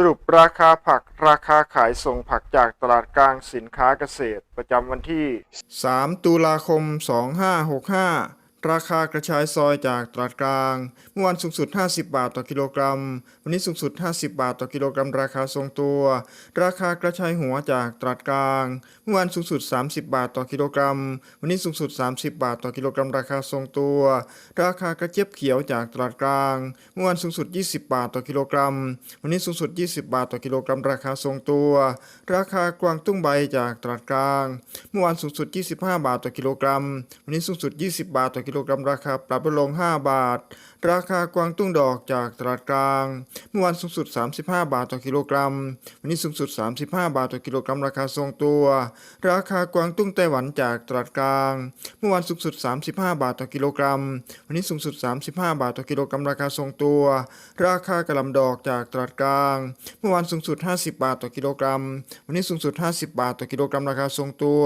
สรุปราคาผักราคาขายส่งผักจากตลาดกลางสินค้าเกษตร ประจำวันที่ 3 ตุลาคม 2565 ราคากระชายซอยจากตลาดกลาง เมื่อวันสูงสุด 50 บาทต่อกิโลกรัม วันนี้สูงสุด 50 บาทต่อกิโลกรัม ราคาทรงตัว ราคากระชายหัวจากตลาดกลาง เมื่อวันสูงสุด 30 บาทต่อกิโลกรัม วันนี้สูงสุด 30 บาทต่อกิโลกรัม ราคาทรงตัว ราคากระเจี๊ยบเขียวจากตลาดกลาง เมื่อวันสูงสุด 20 บาทต่อกิโลกรัม วันนี้สูงสุด 20 บาทต่อกิโลกรัม ราคาทรงตัว ราคากวางตุ้งใบจากตลาดกลาง เมื่อวานสูงสุด 25 บาทต่อกิโลกรัม วันนี้สูงสุด 20 บาทต่อกิโลกรัมราคาปรับลดลง 5 บาทราคากวางตุ้งดอกจากตลาดกลาง เมื่อวานสูงสุด 35 บาทต่อกิโลกรัม วันนี้สูงสุด 35 บาทต่อกิโลกรัมราคาทรงตัว ราคากวางตุ้งไต้หวันจากตลาดกลาง เมื่อวานสูงสุด 35 บาทต่อกิโลกรัม วันนี้สูงสุด 35 บาทต่อกิโลกรัมราคาทรงตัว ราคากระหลำดอกจากตลาดกลาง เมื่อวานสูงสุด 50 บาทต่อกิโลกรัม วันนี้สูงสุด 50 บาทต่อกิโลกรัมราคาทรงตัว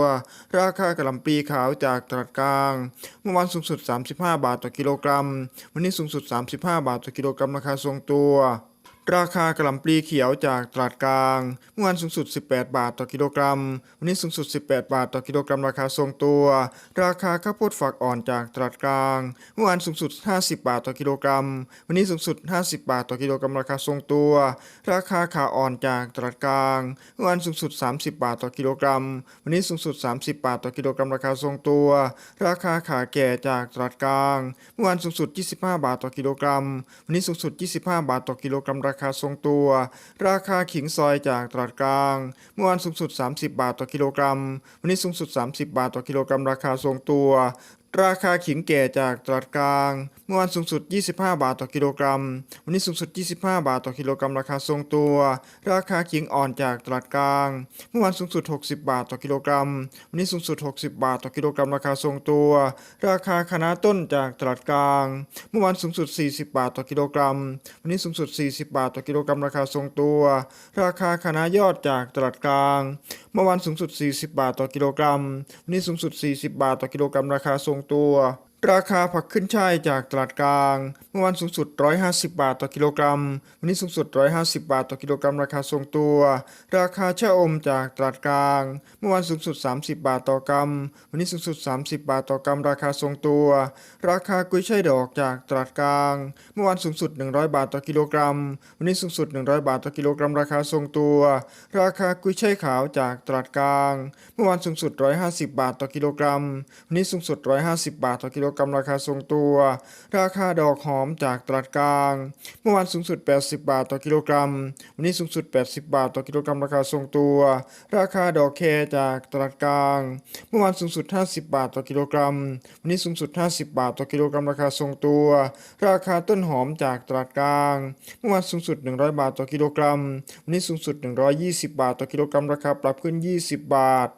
ราคากระหล่ำปีขาวจากตลาดกลาง เมื่อวานสูงสุด 35 บาทต่อกิโลกรัม วันนี้สูงสุด 35 บาทต่อกิโลกรัมราคาทรงตัว ราคากระหล่ำปลีเขียวจากตลาดกลางเมื่อวานสูงสุด 18 บาทต่อกิโลกรัม วันนี้สูงสุด 18 บาทต่อกิโลกรัมราคาทรงตัว ราคาข้าวโพดฝักอ่อนจากตลาดกลางเมื่อวานสูงสุด 50 บาทต่อกิโลกรัม วันนี้สูงสุด 50 บาทต่อกิโลกรัมราคาทรงตัว ราคาขาอ่อนจากตลาดกลางเมื่อวานสูงสุด 30 บาทต่อกิโลกรัม วันนี้สูงสุด 30 บาทต่อกิโลกรัมราคาทรงตัว ราคาขาแก่จากตลาดกลางเมื่อวานสูงสุด 25 บาทต่อกิโลกรัม วันนี้สูงสุด 25 บาทต่อกิโลกรัมราราคาทรงตัว ราคาขิงซอยจากตลาดกลาง เมื่อวานสูงสุด 30 บาทต่อกิโลกรัม วันนี้สูงสุด 30 บาทต่อกิโลกรัมราคาทรงตัว ราคาขิงแก่จากตลาดกลาง เมื่อวานสูงสุด 25 บาทต่อกิโลกรัม วันนี้สูงสุด 25 บาทต่อกิโลกรัมราคาทรงตัว ราคาขิงอ่อนจากตลาดกลาง เมื่อวานสูงสุด 60 บาทต่อกิโลกรัม วันนี้สูงสุด 60 บาทต่อกิโลกรัมราคาทรงตัว ราคาคณะต้นจากตลาดกลาง เมื่อวานสูงสุด 40 บาทต่อกิโลกรัม วันนี้สูงสุด 40 บาทต่อกิโลกรัมราคาทรงตัว ราคาคณะยอดจากตลาดกลาง เมื่อวานสูงสุด 40 บาทต่อกิโลกรัม วันนี้สูงสุด 40 บาทต่อกิโลกรัมราคาทรงตัว ราคาผักขึ้นช่ายจากตลาดกลาง เมื่อวานสูงสุด 150 บาทต่อกิโลกรัม วันนี้สูงสุด 150 บาทต่อกิโลกรัม ราคาทรงตัว ราคาชะอมจากตลาดกลาง เมื่อวานสูงสุด 30 บาทต่อกรัม วันนี้สูงสุด 30 บาทต่อกรัม ราคาทรงตัว ราคากุ้ยช่ายดอกจากตลาดกลาง เมื่อวานสูงสุด 100 บาทต่อกิโลกรัม วันนี้สูงสุด 100 บาทต่อกิโลกรัม ราคาทรงตัว ราคากุ้ยช่ายขาวจากตลาดกลาง เมื่อวานสูงสุด 150 บาทต่อกิโลกรัม วันนี้สูงสุด 150 บาทต่อกิโลกรัมราคาทรงตัว ราคาดอกหอมจากตลาดกลาง เมื่อวานสูงสุด 80 บาทต่อกิโลกรัม วันนี้สูงสุด 80 บาทต่อกิโลกรัมราคาทรงตัว ราคาดอกแคจากตลาดกลาง เมื่อวานสูงสุด 50 บาทต่อกิโลกรัม วันนี้สูงสุด 50 บาทต่อกิโลกรัมราคาทรงตัว ราคาต้นหอมจากตลาดกลาง เมื่อวานสูงสุด 100 บาทต่อกิโลกรัม วันนี้สูงสุด 120 บาทต่อกิโลกรัมราคาปรับขึ้น 20 บาท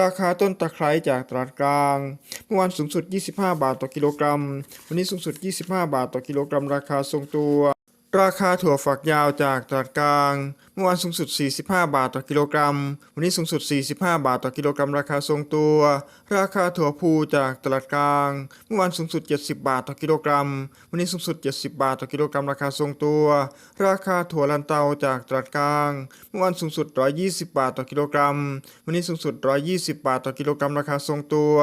ราคาต้นตะไคร้จากตลาดกลาง เมื่อวานสูงสุด 25 บาทต่อกิโลกรัม วันนี้สูงสุด 25 บาทต่อกิโลกรัม ราคาทรงตัว ราคาถั่วฝักยาวจากตลาดกลาง มื่อวานสูงสุด 45 บาทต่อกิโลกรัม วันนี้สูงสุด 45 บาทต่อกิโลกรัม ราคาทรงตัว ราคาถั่วพูจากตลาดกลาง เมื่อวานสูงสุด 70 บาทต่อกิโลกรัม วันนี้สูงสุด 70 บาทต่อกิโลกรัม ราคาทรงตัว ราคาถั่วลันเตาจากตลาดกลาง เมื่อวานสูงสุด 120 บาทต่อกิโลกรัม วันนี้สูงสุด 120 บาทต่อกิโลกรัม ราคาทรงตัว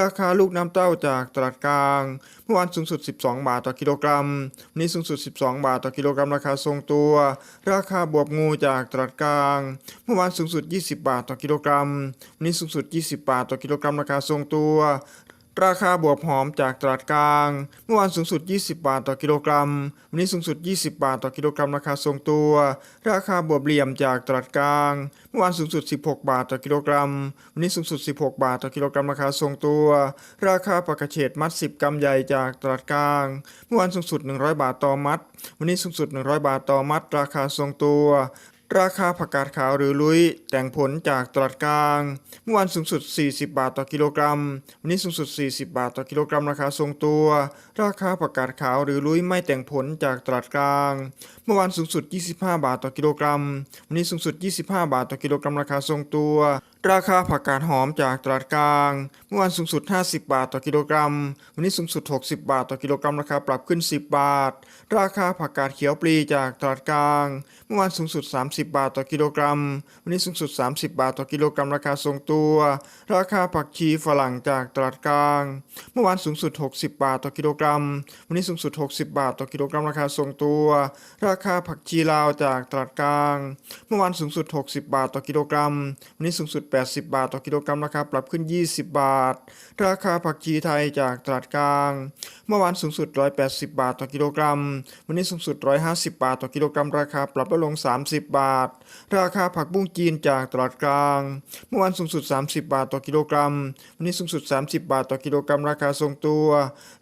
ราคาลูกน้ำเต้าจากตลาดกลาง เมื่อวานสูงสุด 12 บาทต่อกิโลกรัม วันนี้สูงสุด 12 บาทต่อกิโลกรัม ราคาทรงตัว ราคาบวบงูจากตลาดกลาง เมื่อวานสูงสุด 20 บาทต่อกิโลกรัม วันนี้สูงสุด 20 บาทต่อกิโลกรัมราคาทรงตัว ราคาบวบหอมจากตลาดกลาง เมื่อวานสูงสุด 20 บาทต่อกิโลกรัม วันนี้สูงสุด 20 บาทต่อกิโลกรัมราคาทรงตัว ราคาบวบเหลี่ยมจากตลาดกลาง เมื่อวานสูงสุด 16 บาทต่อกิโลกรัม วันนี้สูงสุด 16 บาทต่อกิโลกรัมราคาทรงตัว ราคาผักกระเฉดมัด 10 กรัมใหญ่จากตลาดกลาง เมื่อวานสูงสุด 100 บาทต่อมัด วันนี้สูงสุด 100 บาทต่อมัด ราคาทรงตัว ราคาผักกาดขาวหรือลุย แต่งผลจากตลาดกลาง เมื่อวานสูงสุด 40 บาทต่อกิโลกรัม วันนี้สูงสุด 40 บาทต่อกิโลกรัมราคาทรงตัว ราคาผักกาดขาวหรือลุยไม่แต่งผลจากตลาดกลาง เมื่อวานสูงสุด 25 บาทต่อกิโลกรัม วันนี้สูงสุด 25 บาทต่อกิโลกรัมราคาทรงตัว ราคาผักกาดหอมจากตลาดกลาง เมื่อวานสูงสุด 50 บาทต่อกิโลกรัม วันนี้สูงสุด 60 บาทต่อกิโลกรัมราคาปรับขึ้น 10 บาท ราคาผักกาดเขียวปลีจากตลาดกลาง เมื่อวานสูงสุด 30 บาทต่อกิโลกรัม วันนี้สูงสุด 30 บาทต่อกิโลกรัมราคาทรงตัว ราคาผักชีฝรั่งจากตลาดกลาง เมื่อวานสูงสุด 60 บาทต่อกิโลกรัม วันนี้สูงสุด 60 บาทต่อกิโลกรัมราคาทรงตัว ราคาผักชีลาวจากตลาดกลาง เมื่อวานสูงสุด 60 บาทต่อกิโลกรัม วันนี้สูงสุด80 บาทต่อกิโลกรัมราคาปรับขึ้น 20 บาท ราคาผักชีไทยจากตลาดกลาง เมื่อวานสูงสุด 180 บาทต่อกิโลกรัม วันนี้สูงสุด 150 บาทต่อกิโลกรัมราคาปรับลดลง 30 บาท ราคาผักบุ้งจีนจากตลาดกลาง เมื่อวานสูงสุด 30 บาทต่อกิโลกรัม วันนี้สูงสุด 30 บาทต่อกิโลกรัม ราคาทรงตัว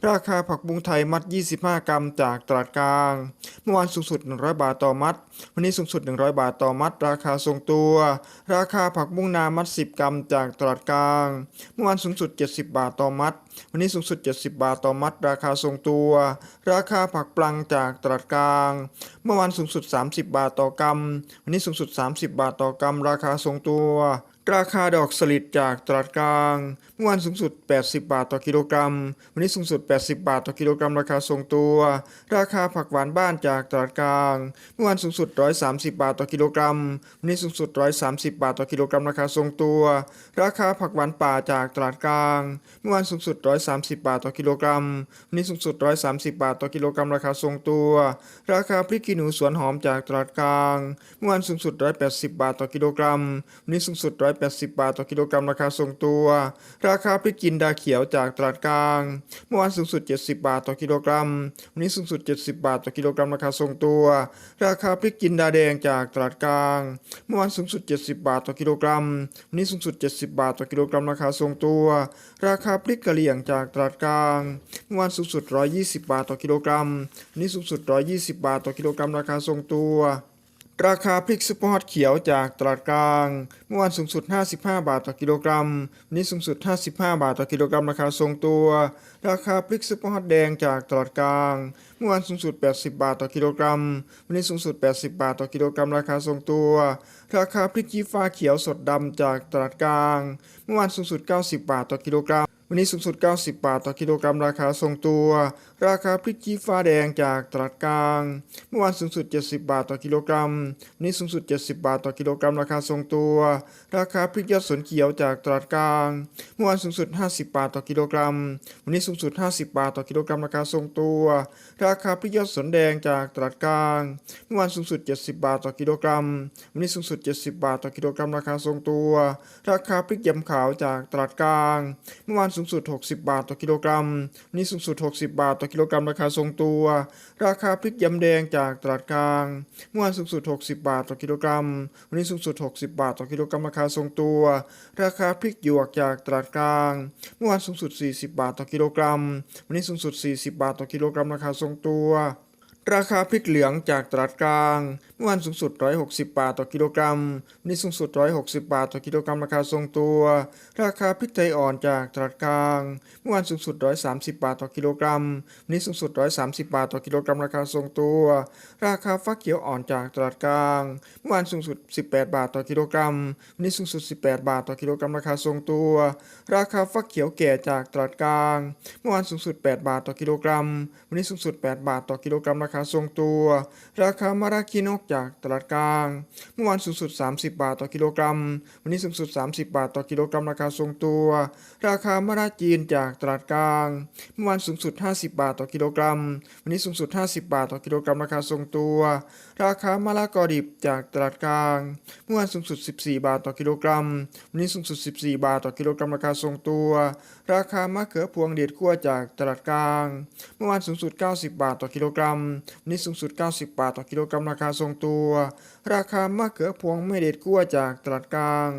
ราคาผักบุ้งไทยมัด 25 กรัมจากตลาดกลาง เมื่อวานสูงสุด 100 บาทต่อมัด วันนี้สูงสุด 100 บาทต่อมัด ราคาทรงตัว ราคาผักบุ้งนามัด 10 กรัมจากตลาดกลาง เมื่อวานสูงสุด 70 บาทต่อมัด วันนี้สูงสุด 70 บาทต่อมัดราคาทรงตัว ราคาผักปลังจากตลาดกลาง เมื่อวานสูงสุด 30 บาทต่อกรัม วันนี้สูงสุด 30 บาทต่อกรัม ราคาทรงตัว ราคาดอกสลิดจากตลาดกลาง เมื่อวานสูงสุด 80 บาทต่อกิโลกรัม วันนี้สูงสุด 80 บาทต่อกิโลกรัม ราคาทรงตัว ราคาผักหวานบ้านจากตลาดกลาง เมื่อวานสูงสุด 130 บาทต่อกิโลกรัม วันนี้สูงสุด 130 บาทต่อกิโลกรัม ราคาทรงตัว ราคาผักหวานป่าจากตลาดกลาง เมื่อวานสูงสุด 130 บาทต่อกิโลกรัม วันนี้สูงสุด 130 บาทต่อกิโลกรัม ราคาทรงตัว ราคาพริกขี้หนูสวนหอมจากตลาดกลาง เมื่อวานสูงสุด 180 บาทต่อกิโลกรัม วันนี้สูงสุด180 บาทต่อกิโลกรัมราคาทรงตัว ราคาพริกจินดาเขียวจากตลาดกลาง เมื่อวานสูงสุด 70 บาทต่อกิโลกรัม วันนี้สูงสุด 70 บาทต่อกิโลกรัมราคาทรงตัว ราคาพริกจินดาแดงจากตลาดกลาง เมื่อวานสูงสุด 70 บาทต่อกิโลกรัม วันนี้สูงสุด 70 บาทต่อกิโลกรัมราคาทรงตัว ราคาพริกกะเหรี่ยงจากตลาดกลาง เมื่อวานสูงสุด 120 บาทต่อกิโลกรัม วันนี้สูงสุด 120 บาทต่อกิโลกรัมราคาทรงตัว ราคาพริกซุปเปอร์ฮอตเขียวจากตลาดกลาง เมื่อวานสูงสุด 55 บาทต่อกิโลกรัมวันนี้สูงสุด 55 บาทต่อกิโลกรัมราคาทรงตัว ราคาพริกซุปเปอร์ฮอตแดงจากตลาดกลาง เมื่อวานสูงสุด 80 บาทต่อกิโลกรัม วันนี้สูงสุด 80 บาทต่อกิโลกรัมราคาทรงตัว ราคาพริกชี้ฟ้าเขียวสดดำจากตลาดกลาง เมื่อวานสูงสุด 90 บาทต่อกิโลกรัม วันนี้สูงสุด 90 บาทต่อกิโลกรัมราคาทรงตัว ราคาพริกชี้ฟ้าแดงจากตลาดกลาง เมื่อวานสูงสุด 70 บาทต่อกิโลกรัม วันนี้สูงสุด 70 บาทต่อกิโลกรัมราคาทรงตัว ราคาพริกยอดสนเขียวจากตลาดกลาง เมื่อวานสูงสุด 50 บาทต่อกิโลกรัม วันนี้สูงสุด 50 บาทต่อกิโลกรัมราคาทรงตัว ราคาพริกยอดสนแดงจากตลาดกลางเมื่อวานสูงสุด 70 บาทต่อกิโลกรัม วันนี้สูงสุด 70 บาทต่อกิโลกรัมราคาทรงตัว ราคาพริกยำขาวจากตลาดกลางเมื่อวานสูงสุด 60 บาทต่อกิโลกรัม วันนี้สูงสุด 60 บาทต่อกิโลกรัมราคาทรงตัว ราคาพริกยำแดงจากตลาดกลาง เมื่อวานสูงสุด 60 บาทต่อกิโลกรัม วันนี้สูงสุด 60 บาทต่อกิโลกรัมราคาทรงตัว ราคาพริกหยวกจากตลาดกลาง เมื่อวานสูงสุด 40 บาทต่อกิโลกรัม วันนี้สูงสุด 40 บาทต่อกิโลกรัมราคาทรงตัว ราคาพริกเหลืองจากตลาดกลาง เมื่อวานสูงสุด 160 บาทต่อกิโลกรัมวันนี้สูงสุด 160 บาทต่อกิโลกรัมราคาทรงตัว ราคาพริกไทยอ่อนจากตลาดกลาง เมื่อวานสูงสุด 130 บาทต่อกิโลกรัมวันนี้สูงสุด 130 บาทต่อกิโลกรัมราคาทรงตัว ราคาฟักเขียวอ่อนจากตลาดกลาง เมื่อวานสูงสุด 18 บาทต่อกิโลกรัมวันนี้สูงสุด 18 บาทต่อกิโลกรัมราคาทรงตัว ราคาฟักเขียวแก่จากตลาดกลาง เมื่อวานสูงสุด 8 บาทต่อกิโลกรัมวันนี้สูงสุด 8 บาทต่อกิโลกรัมราคาาทรงตัว ราคามะระคีนกจากตลาดกลาง เมื่อวานสูงสุด 30 บาทต่อกิโลกรัม วันนี้สูงสุด 30 บาทต่อกิโลกรัมราคาทรงตัว ราคามะระจีนจากตลาดกลาง เมื่อวานสูงสุด 50 บาทต่อกิโลกรัม วันนี้สูงสุด 50 บาทต่อกิโลกรัมราคาทรงตัว ราคามะละกอดิบจากตลาดกลาง เมื่อวานสูงสุด 14 บาทต่อกิโลกรัม วันนี้สูงสุด 14 บาทต่อกิโลกรัมราคาทรงตัว ราคามะเขือพวงเด็ดขั้วจากตลาดกลาง เมื่อวานสูงสุด 90 บาทต่อกิโลกรัมวันนี้สูงสุด 90 บาทต่อกิโลกรัมราคาทรงตัวราคามะเขือพวงไม่เด็ดขั้วจากตลาดกลาง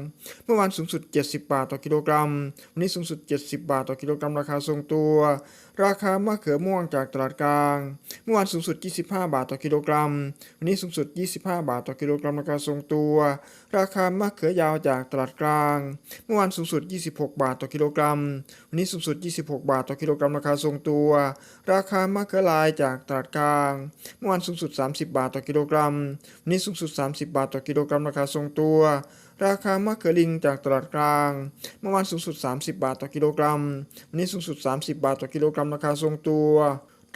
เมื่อวานสูงสุด 70 บาทต่อกิโลกรัม วันนี้สูงสุด 70 บาทต่อกิโลกรัมราคาทรงตัว ราคามะเขือม่วงจากตลาดกลาง เมื่อวานสูงสุด 25 บาทต่อกิโลกรัม วันนี้สูงสุด 25 บาทต่อกิโลกรัมราคาทรงตัว ราคามะเขือยาวจากตลาดกลาง เมื่อวานสูงสุด 26 บาทต่อกิโลกรัม วันนี้สูงสุด 26 บาทต่อกิโลกรัมราคาทรงตัว ราคามะเขือลายจากตลาดกลาง เมื่อวานสูงสุด 30 บาทต่อกิโลกรัม วันนี้สูงสุด30 บาทต่อกิโลกรัมราคาทรงตัว ราคามะเขือลิงจากตลาดกลาง เมื่อวานสูงสุด 30 บาทต่อกิโลกรัมวันนี้สูงสุด 30 บาทต่อกิโลกรัมราคาทรงตัว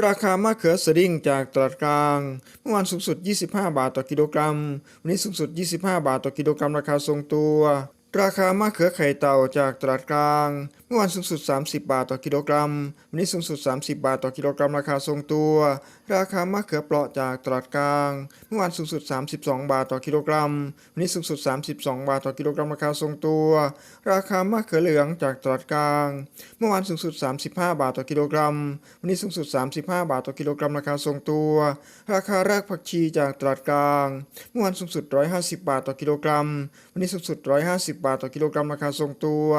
ราคามะเขือสลิงจากตลาดกลาง เมื่อวานสูงสุด 25 บาทต่อกิโลกรัม วันนี้สูงสุด 25 บาทต่อกิโลกรัมราคาทรงตัว ราคามะเขือไข่เต่าจากตลาดกลาง เมื่อวานสูงสุด 30 บาทต่อกิโลกรัม วันนี้สูงสุด 30 บาทต่อกิโลกรัมราคาทรงตัว ราคามะเขือเปราะจากตลาดกลาง เมื่อวานสูงสุด 32 บาทต่อกิโลกรัม วันนี้สูงสุด 32 บาทต่อกิโลกรัมราคาทรงตัว ราคามะเขือเหลืองจากตลาดกลาง เมื่อวานสูงสุด 35 บาทต่อกิโลกรัม วันนี้สูงสุด 35 บาทต่อกิโลกรัมราคาทรงตัว ราคารากผักชีจากตลาดกลาง เมื่อวานสูงสุด 150 บาทต่อกิโลกรัม วันนี้สูงสุด 150บาทต่อกิโลกรัมราคาทรงตัว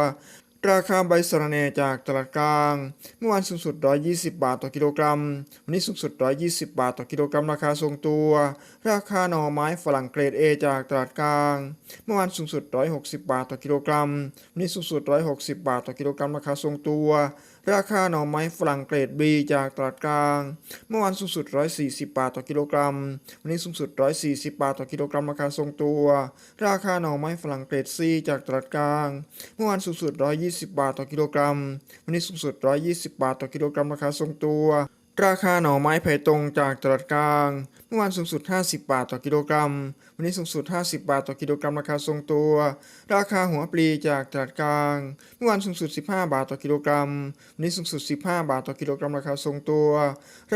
ราคาใบสะระแหน่จากตลาดกลาง เมื่อวานสูงสุด 120 บาทต่อกิโลกรัม วันนี้สูงสุด 120 บาทต่อกิโลกรัมราคาทรงตัว ราคาหน่อไม้ฝรั่งเกรด A จากตลาดกลาง เมื่อวานสูงสุด 160 บาทต่อกิโลกรัม วันนี้สูงสุด 160 บาทต่อกิโลกรัมราคาทรงตัว ราคาหน่อไม้ฝรั่งเกรด B จากตลาดกลาง เมื่อวานสูงสุด 140 บาทต่อกิโลกรัม วันนี้สูงสุด 140 บาทต่อกิโลกรัมราคาทรงตัว ราคาหน่อไม้ฝรั่งเกรด C จากตลาดกลาง เมื่อวานสูงสุด 120 บาทต่อกิโลกรัม วันนี้สูงสุด 120 บาทต่อกิโลกรัมราคาทรงตัว ราคาหน่อไม้ไผ่ตรงจากตลาดกลาง เมื่อวานสูงสุด 50 บาทต่อกิโลกรัม วันนี้สูงสุด 50 บาทต่อกิโลกรัมราคาทรงตัว ราคาหัวปลีจากตลาดกลาง เมื่อวานสูงสุด 15 บาทต่อกิโลกรัม วันนี้สูงสุด 15 บาทต่อกิโลกรัมราคาทรงตัว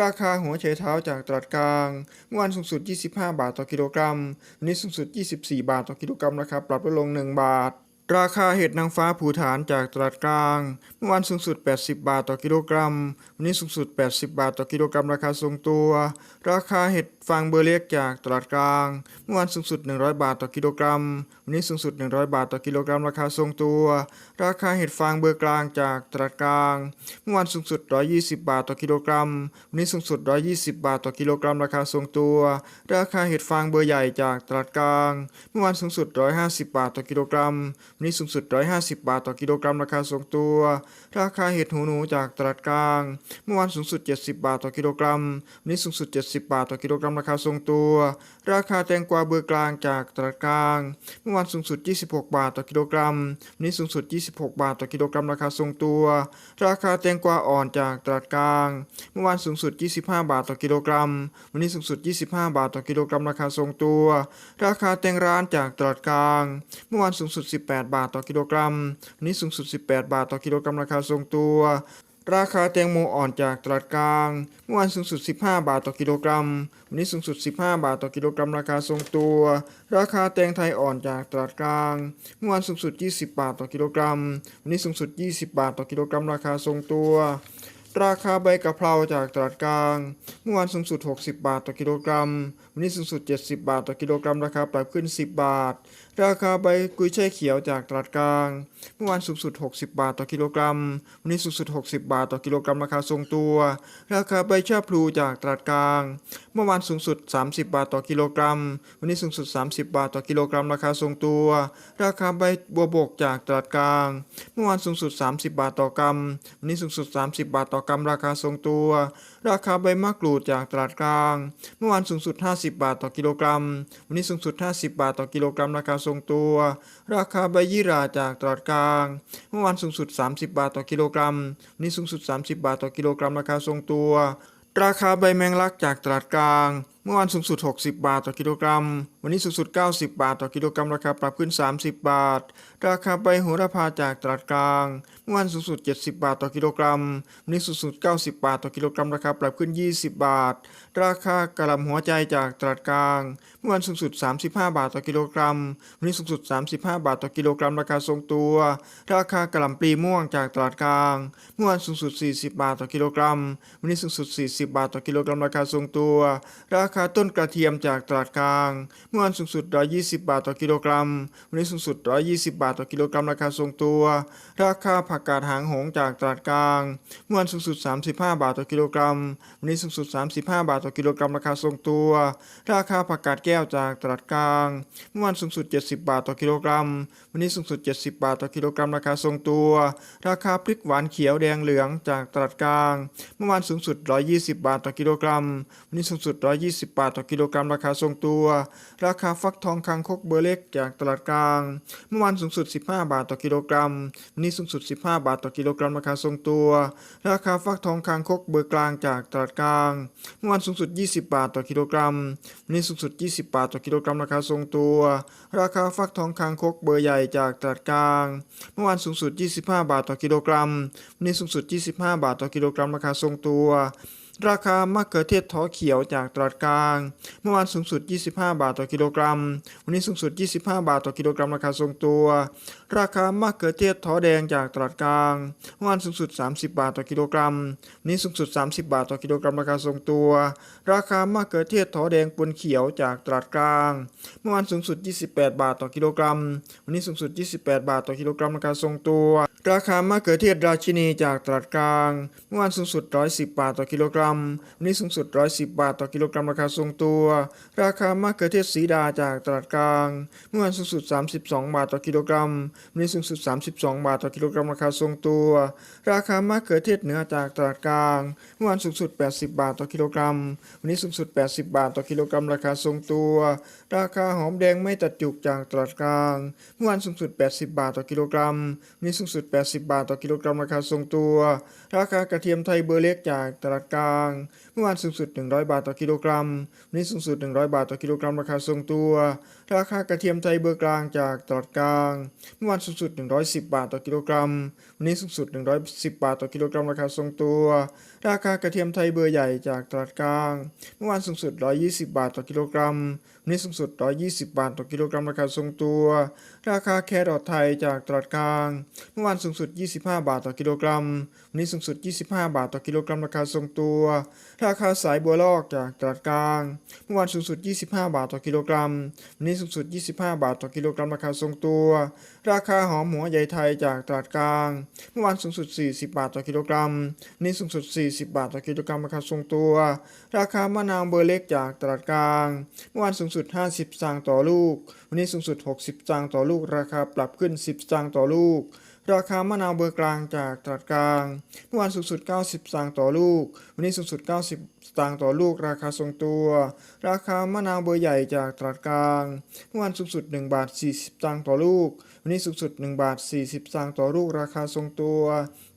ราคาหัวไชเท้าจากตลาดกลาง เมื่อวานสูงสุด 25 บาทต่อกิโลกรัม วันนี้สูงสุด 24 บาทต่อกิโลกรัมราคาปรับลดลง 1 บาท ราคาเห็ดนางฟ้าผูฐานจากตลาดกลาง เมื่อวานสูงสุด 80 บาทต่อกิโลกรัม วันนี้สูงสุด 80 บาทต่อกิโลกรัมราคาทรงตัว ราคาเห็ดฟางเบอร์เล็กจากตลาดกลาง เมื่อวานสูงสุด 100 บาทต่อกิโลกรัม วันนี้สูงสุด 100 บาทต่อกิโลกรัมราคาทรงตัว ราคาเห็ดฟางเบอร์กลางจากตลาดกลาง เมื่อวานสูงสุด 120 บาทต่อกิโลกรัม วันนี้สูงสุด 120 บาทต่อกิโลกรัมราคาทรงตัว ราคาเห็ดฟางเบอร์ใหญ่จากตลาดกลาง เมื่อวานสูงสุด 150 บาทต่อกิโลกรัม วันนี้สูงสุด 150 บาทต่อกิโลกรัมราคาทรงตัวราคาเห็ดหูหนูจากตลาดกลาง เมื่อวานสูงสุด 70 บาทต่อกิโลกรัมวันนี้สูงสุด 70 บาทต่อกิโลกรัมราคาทรงตัว ราคาแตงกวาเบอร์กลางจากตลาดกลาง เมื่อวานสูงสุด 26 บาทต่อกิโลกรัมวันนี้สูงสุด 26 บาทต่อกิโลกรัมราคาทรงตัว ราคาแตงกวาอ่อนจากตลาดกลาง เมื่อวานสูงสุด 25 บาทต่อกิโลกรัม วันนี้สูงสุด 25 บาทต่อกิโลกรัมราคาทรงตัว ราคาแตงร้านจากตลาดกลาง เมื่อวานสูงสุด 18 บาทต่อกิโลกรัม วันนี้สูงสุด 18 บาทต่อกิโลกรัมราคาทรงตัว ราคาแตงโมอ่อนจากตลาดกลาง เมื่อวานสูงสุด 15 บาทต่อกิโลกรัม วันนี้สูงสุด 15 บาทต่อกิโลกรัม ราคาทรงตัว ราคาแตงไทยอ่อนจากตลาดกลาง เมื่อวานสูงสุด 20 บาทต่อกิโลกรัม วันนี้สูงสุด 20 บาทต่อกิโลกรัม ราคาทรงตัวราคาใบกะเพราจากตลาดกลาง เมื่อวานสูงสุด 60 บาทต่อกิโลกรัม วันนี้สูงสุด 70 บาทต่อกิโลกรัม ราคาปรับขึ้น 10 บาท ราคาใบกุยช่ายเขียวจากตลาดกลาง เมื่อวานสูงสุด 60 บาทต่อกิโลกรัม วันนี้สูงสุด 60 บาทต่อกิโลกรัมราคาทรงตัว ราคาใบชาพลูจากตลาดกลาง เมื่อวานสูงสุด 30 บาทต่อกิโลกรัม วันนี้สูงสุด 30 บาทต่อกิโลกรัมราคาทรงตัว ราคาใบบัวบกจากตลาดกลาง เมื่อวานสูงสุด 30 บาทต่อกรัม วันนี้สูงสุด 30 บาทต่อกรัมราคาทรงตัวราคาใบมะกรูดจากตลาดกลาง เมื่อวานสูงสุด 50 บาทต่อกิโลกรัม วันนี้สูงสุด 50 บาทต่อกิโลกรัม ราคาทรงตัว ราคาใบยี่ราจากตลาดกลาง เมื่อวานสูงสุด 30 บาทต่อกิโลกรัม วันนี้สูงสุด 30 บาทต่อกิโลกรัม ราคาทรงตัว ราคาใบแมงลักจากตลาดกลางเมื่อวานสูงสุด 60 บาทต่อกิโลกรัม วันนี้สูงสุด 90 บาทต่อกิโลกรัม ราคาปรับขึ้น 30 บาท ราคาใบโหระพาจากตลาดกลาง เมื่อวานสูงสุด 70 บาทต่อกิโลกรัม วันนี้สูงสุด 90 บาทต่อกิโลกรัม ราคาปรับขึ้น 20 บาท ราคากระหล่ำหัวใจจากตลาดกลาง เมื่อวานสูงสุด 35 บาทต่อกิโลกรัม วันนี้สูงสุด 35 บาทต่อกิโลกรัม ราคาทรงตัว ราคากระหล่ำปลีม่วงจากตลาดกลาง เมื่อวานสูงสุด 40 บาทต่อกิโลกรัม วันนี้สูงสุด 40 บาทต่อกิโลกรัม ราคาทรงตัวราคาต้นกระเทียมจากตลาดกลาง เมื่อวานสูงสุด 120 บาทต่อกิโลกรัม วันนี้สูงสุด 120 บาทต่อกิโลกรัมราคาทรงตัว ราคาผักกาดหางหงจากตลาดกลาง เมื่อวานสูงสุด 35 บาทต่อกิโลกรัม วันนี้สูงสุด 35 บาทต่อกิโลกรัมราคาทรงตัว ราคาผักกาดแก้วจากตลาดกลาง เมื่อวานสูงสุด 70 บาทต่อกิโลกรัม วันนี้สูงสุด 70 บาทต่อกิโลกรัมราคาทรงตัว ราคาพริกหวานเขียวแดงเหลืองจากตลาดกลาง เมื่อวานสูงสุด 120 บาทต่อกิโลกรัม วันนี้สูงสุด 120 20 บาทต่อกิโลกรัมราคาทรงตัว ราคาฟักทองคางคกเบอร์เล็กจากตลาดกลาง เมื่อวานสูงสุด 15 บาทต่อกิโลกรัม วันนี้สูงสุด 15 บาทต่อกิโลกรัมราคาทรงตัว ราคาฟักทองคางคกเบอร์กลางจากตลาดกลาง เมื่อวานสูงสุด 20 บาทต่อกิโลกรัม วันนี้สูงสุด 20 บาทต่อกิโลกรัมราคาทรงตัว ราคาฟักทองคางคกเบอร์ใหญ่จากตลาดกลาง เมื่อวานสูงสุด 25 บาทต่อกิโลกรัม วันนี้สูงสุด 25 บาทต่อกิโลกรัมราคาทรงตัว ราคามะเขือเทศท้อเขียวจากตลาดกลาง เมื่อวานสูงสุด 25 บาทต่อกิโลกรัม วันนี้สูงสุด 25 บาทต่อกิโลกรัมราคาทรงตัว ราคามะเขือเทศท้อแดงจากตลาดกลางเมื่อวานสูงสุด 30 บาทต่อกิโลกรัมวันนี้สูงสุด 30 บาทต่อกิโลกรัมราคาทรงตัว ราคามะเขือเทศท้อแดงปนเขียวจากตลาดกลาง เมื่อวานสูงสุด 28 บาทต่อกิโลกรัม วันนี้สูงสุด 28 บาทต่อกิโลกรัมราคาทรงตัว ราคามะเขือเทศราชินีจากตลาดกลาง เมื่อวานสูงสุด 110 บาทต่อกิโลกรัม วันนี้สูงสุด 110 บาทต่อกิโลกรัมราคาทรงตัว ราคามะเขือเทศสีดาจากตลาดกลาง เมื่อวานสูงสุด 32 บาทต่อกิโลกรัมวันนี้สูงสุด 32 บาทต่อกิโลกรัมราคาทรงตัว ราคามะเขือเทศเหนือจากตลาดกลางเมื่อวานสูงสุด 80 บาทต่อกิโลกรัม วันนี้สูงสุด 80 บาทต่อกิโลกรัมราคาทรงตัว ราคาหอมแดงไม่ตัดจุกจากตลาดกลางเมื่อวานสูงสุด 80 บาทต่อกิโลกรัม วันนี้สูงสุด 80 บาทต่อกิโลกรัมราคาทรงตัว ราคากระเทียมไทยเบอร์เล็กจากตลาดกลาง เมื่อวานสูงสุด 100 บาทต่อกิโลกรัม วันนี้สูงสุด 100 บาทต่อกิโลกรัมราคาทรงตัว ราคากระเทียมไทยเบอร์กลางจากตลาดกลางเมื่อวานสูงสุด 110 บาทต่อกิโลกรัม วันนี้สูงสุด 110 บาทต่อกิโลกรัมราคาทรงตัว ราคากระเทียมไทยเบอร์ใหญ่จากตลาดกลาง เมื่อวานสูงสุด 120 บาทต่อกิโลกรัม วันนี้สูงสุด 120 บาทต่อกิโลกรัมราคาทรงตัว ราคาแครอทไทยจากตลาดกลาง เมื่อวานสูงสุด 25 บาทต่อกิโลกรัม วันนี้สูงสุด 25 บาทต่อกิโลกรัมราคาทรงตัว ราคาสายบัวลอกจากตลาดกลาง เมื่อวานสูงสุด 25 บาทต่อกิโลกรัม วันนี้สูงสุด 25 บาทต่อกิโลกรัมราคาทรงตัว ราคาหอมหัวใหญ่ไทยจากตลาดกลาง เมื่อวานสูงสุด 40 บาทต่อกิโลกรัม วันนี้สูงสุด40 บาทต่อกิโลกรัมราคาทรงตัว ราคามะนาวเบอร์เล็กจากตลาดกลาง เมื่อวานสูงสุด 50สตางค์ต่อลูก วันนี้สูงสุด 60สตางค์ต่อลูก ราคาปรับขึ้น 10สตางค์ต่อลูก ราคามะนาวเบอร์กลางจากตลาดกลางเมื่อวานสูงสุด 90 สตางค์ต่อลูก วันนี้สูงสุด 90 สตางค์ต่อลูก ราคาทรงตัว ราคามะนาวเบอร์ใหญ่จากตลาดกลางเมื่อวานสูงสุด 1 บาท 40 สตางค์ต่อลูก วันนี้สูงสุด 1 บาท 40 สตางค์ต่อลูก ราคาทรงตัว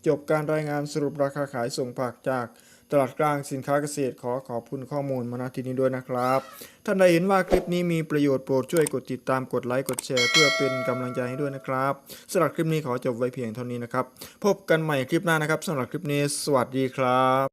จบการรายงานสรุปราคาขายส่งผักจาก ตลาดกลางสินค้าเกษตรขอขอบคุณข้อมูลมาณที่นี้ด้วยนะครับ ท่านใดเห็นว่าคลิปนี้มีประโยชน์โปรดช่วยกดติดตามกดไลค์กดแชร์ เพื่อเป็นกำลังใจให้ด้วยนะครับสำหรับคลิปนี้ขอจบไว้เพียงเท่านี้นะครับ พบกันใหม่คลิปหน้านะครับสำหรับคลิปนี้ สวัสดีครับ